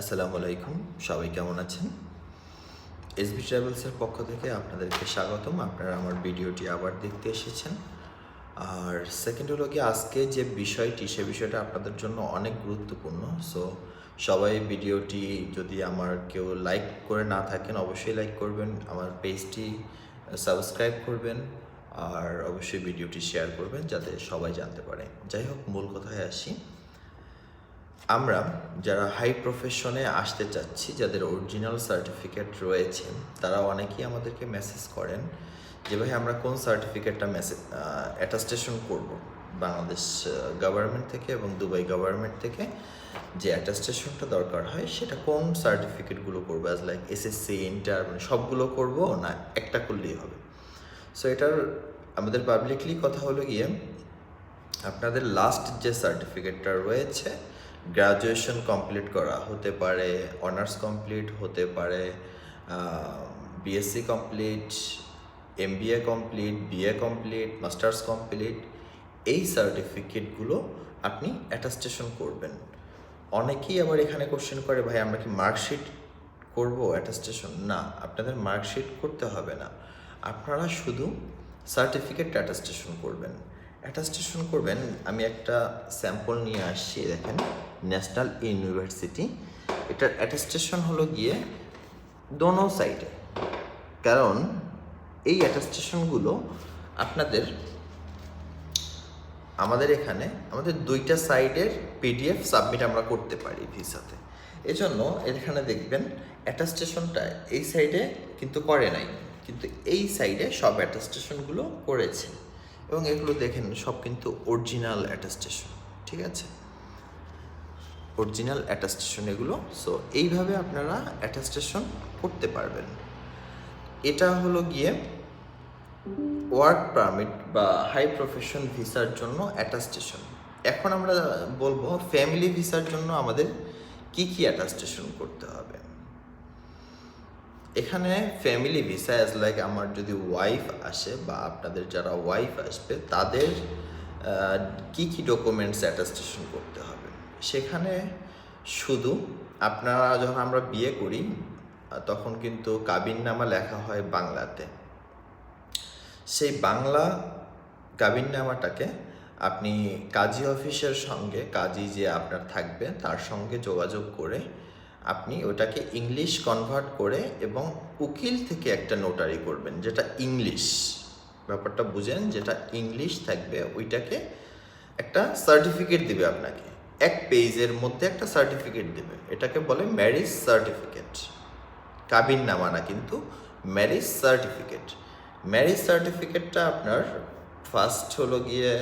আসসালামু আলাইকুম, সবাই কেমন আছেন? এসবি ট্রাভেলসের পক্ষ থেকে আপনাদেরকে স্বাগতম। আপনারা আমার ভিডিওটি আবার দেখতে এসেছেন। আর সেকেন্ড হলো কি আজকে যে বিষয়টি, সে বিষয়টা আপনাদের জন্য অনেক গুরুত্বপূর্ণ। সো সবাই ভিডিওটি যদি আমার কেউ লাইক করে না থাকেন, অবশ্যই লাইক করবেন। আমার পেজটি সাবস্ক্রাইব করবেন। আর অবশ্যই ভিডিওটি শেয়ার করবেন, যাতে সবাই জানতে পারে। যাই হোক, মূল কথায় আসি। আমরা যারা হাই প্রফেশনে আসতে চাচ্ছি, যাদের অরিজিনাল সার্টিফিকেট রয়েছে, তারা অনেকেই আমাদেরকে মেসেজ করেন যে, ভাই, আমরা কোন সার্টিফিকেটটা মেসেজ অ্যাটাস্টেশন করব? বাংলাদেশ গভর্নমেন্ট থেকে এবং দুবাই গভর্নমেন্ট থেকে যে অ্যাটাস্টেশনটা দরকার হয়, সেটা কোন সার্টিফিকেটগুলো করব? অ্যাজ লাইক এসএসসি ইন্টার মানে সবগুলো করব না একটা করলেই হবে? সো এটার আমাদের পাবলিকলি কথা হলো গিয়ে, আপনাদের লাস্ট যে সার্টিফিকেটটা রয়েছে গ্রাজুয়েশন কমপ্লিট করা হতে পারে অনার্স কমপ্লিট হতে পারে BSc complete M MBA complete BA complete masters complete এই সার্টিফিকেটগুলো আপনি অ্যাটাস্টেশন করবেন। অনেকেই আবার এখানে কোশ্চেন করে, ভাই, আমরা কি মার্কশিট করব অ্যাটাস্টেশন না, আপনাদের মার্কশিট করতে হবে না। আপনারা শুধু সার্টিফিকেট অ্যাটাস্টেশন করবেন। অ্যাটাস্টেশন করবেন, আমি একটা স্যাম্পল নিয়ে আসছি, দেখেন। ন্যাশনাল ইউনিভার্সিটি, এটার অ্যাটাস্টেশন হলো গিয়ে দোনো সাইডে কারণ এই অ্যাটাস্টেশনগুলো আপনাদের, আমাদের এখানে, আমাদের দুইটা সাইডের পিডিএফ সাবমিট আমরা করতে পারি ভিসাতে। এজন্য এখানে দেখবেন অ্যাটাস্টেশনটা এই সাইডে কিন্তু করে নাই, কিন্তু এই সাইডে সব অ্যাটাস্টেশনগুলো করেছে। এবং এগুলো দেখেন সব কিন্তু অরিজিনাল অ্যাটাস্টেশন ঠিক আছে? অরিজিনাল অ্যাটাস্টেশন এগুলো। সো এইভাবে আপনারা অ্যাটাস্টেশন করতে পারবেন। এটা হলো গিয়ে ওয়ার্ক পারমিট বা হাই প্রফেশন ভিসার জন্য অ্যাটাস্টেশন এখন আমরা বলব ফ্যামিলি ভিসার জন্য আমাদের কি কি অ্যাটাস্টেশন করতে হবে। এখানে ফ্যামিলি ভিসা অ্যাজ লাইক আমার যদি ওয়াইফ আসে বা আপনাদের যারা ওয়াইফ আসবে, তাদের কি কি ডকুমেন্টস অ্যাটাস্টেশন করতে হবে? সেখানে শুধু আপনারা যখন আমরা বিয়ে করি, তখন কিন্তু কাবিননামা লেখা হয় বাংলাতে। সেই বাংলা কাবিননামাটাকে আপনি কাজী অফিসের সঙ্গে, কাজী যে আপনার থাকবে, তার সঙ্গে যোগাযোগ করে আপনি ওটাকে ইংলিশ কনভার্ট করে এবং উকিল থেকে একটা নোটারি করবেন, যেটা ইংলিশ। ব্যাপারটা বুঝেন, যেটা ইংলিশ থাকবে, ওইটাকে একটা সার্টিফিকেট দিবে আপনাকে। এক পেজের মধ্যে একটা সার্টিফিকেট দেবে। এটাকে বলে ম্যারিজ সার্টিফিকেট কাবিন নামা না কিন্তু ম্যারিজ সার্টিফিকেট ম্যারিজ সার্টিফিকেটটা আপনার ফার্স্ট হলো গিয়ে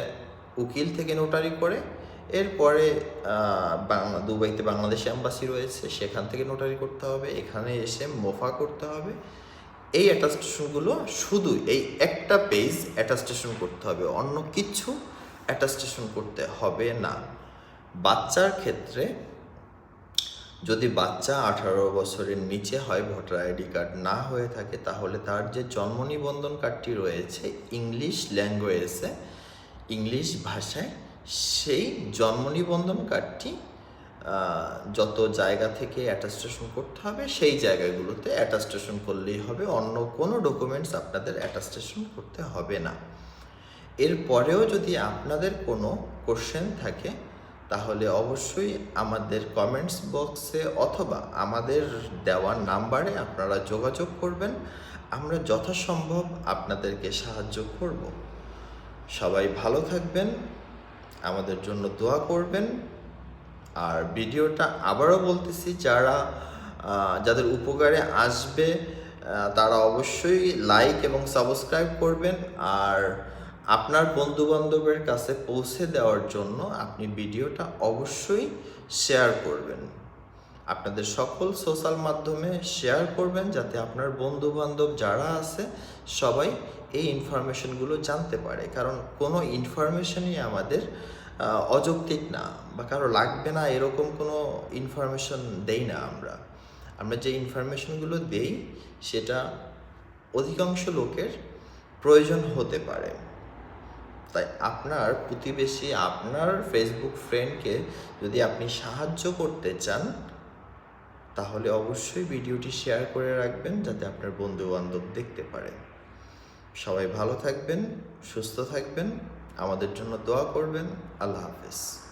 উকিল থেকে নোটারি করে, এরপরে বাংলা, দুবাইতে বাংলাদেশ অ্যাম্বাসি রয়েছে, সেখান থেকে নোটারি করতে হবে, এখানে এসে মোফা করতে হবে। এই অ্যাটাস্টেশনগুলো শুধু এই একটা পেজ অ্যাটাস্টেশন করতে হবে, অন্য কিছু অ্যাটাস্টেশন করতে হবে না। বাচ্চার ক্ষেত্রে যদি বাচ্চা আঠারো বছরের নিচে হয়, ভোটার আইডি কার্ড না হয়ে থাকে, তাহলে তার যে জন্ম নিবন্ধন কার্ডটি রয়েছে ইংলিশ ল্যাঙ্গুয়েজে, ইংলিশ ভাষায়, সেই জন্ম নিবন্ধন কার্ডটি যত জায়গা থেকে অ্যাটাস্টেশন করতে হবে, সেই জায়গাগুলোতে অ্যাটাস্টেশন করলেই হবে, অন্য কোনো ডকুমেন্টস আপনাদের অ্যাটাস্টেশন করতে হবে না। এরপরেও যদি আপনাদের কোনো কোশ্চেন থাকে তাহলে অবশ্যই আমাদের কমেন্টস বক্সে অথবা আমাদের দেওয়া নাম্বারে আপনারা যোগাযোগ করবেন। আমরা যথাসম্ভব আপনাদেরকে সাহায্য করব। সবাই ভালো থাকবেন, আমাদের জন্য দোয়া করবেন। আর ভিডিওটা আবারও বলতেছি, যারা যাদের উপকারে আসবে তারা অবশ্যই লাইক এবং সাবস্ক্রাইব করবেন। আর আপনার বন্ধু বান্ধবের কাছে পৌঁছে দেওয়ার জন্য আপনি ভিডিওটা অবশ্যই শেয়ার করবেন। আপনাদের সকল সোশ্যাল মাধ্যমে শেয়ার করবেন যাতে আপনার বন্ধু বান্ধব যারা আছে সবাই এই ইনফরমেশনগুলো জানতে পারে। কারণ কোনো ইনফরমেশনই আমাদের অযৌক্তিক না বা কারও লাগবে না এরকম কোনো ইনফরমেশন দেই না আমরা। আমরা যে ইনফরমেশনগুলো দেই সেটা অধিকাংশ লোকের প্রয়োজন হতে পারে। তাই আপনার প্রতিবেশী, আপনার ফেসবুক ফ্রেন্ডকে যদি আপনি সাহায্য করতে চান, তাহলে অবশ্যই ভিডিওটি শেয়ার করে রাখবেন যাতে আপনার বন্ধু বান্ধব দেখতে পারে। সবাই ভালো থাকবেন, সুস্থ থাকবেন, আমাদের জন্য দোয়া করবেন। আল্লাহ হাফেজ।